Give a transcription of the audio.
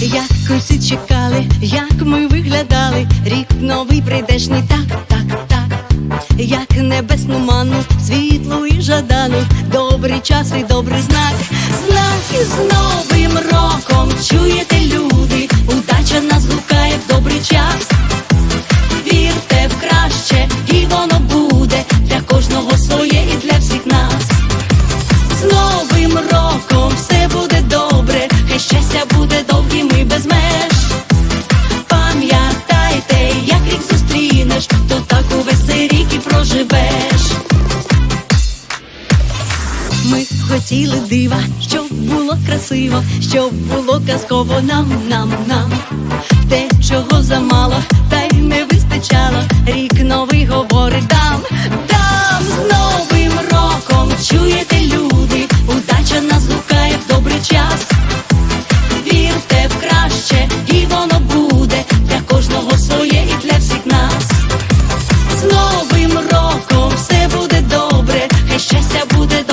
як усі чекали, як ми виглядали, рік новий прийдешний, так, так, так, як небесну ману, світлу і жадану, добрий час і добрий знак, знак і знову. Щастя буде довгим і без меж. Пам'ятайте, як рік зустрінеш, то так увесь рік і проживеш. Ми хотіли дива, щоб було красиво, щоб було казково нам, нам, нам. Те, чого замало, та й не вистачало. Рік. de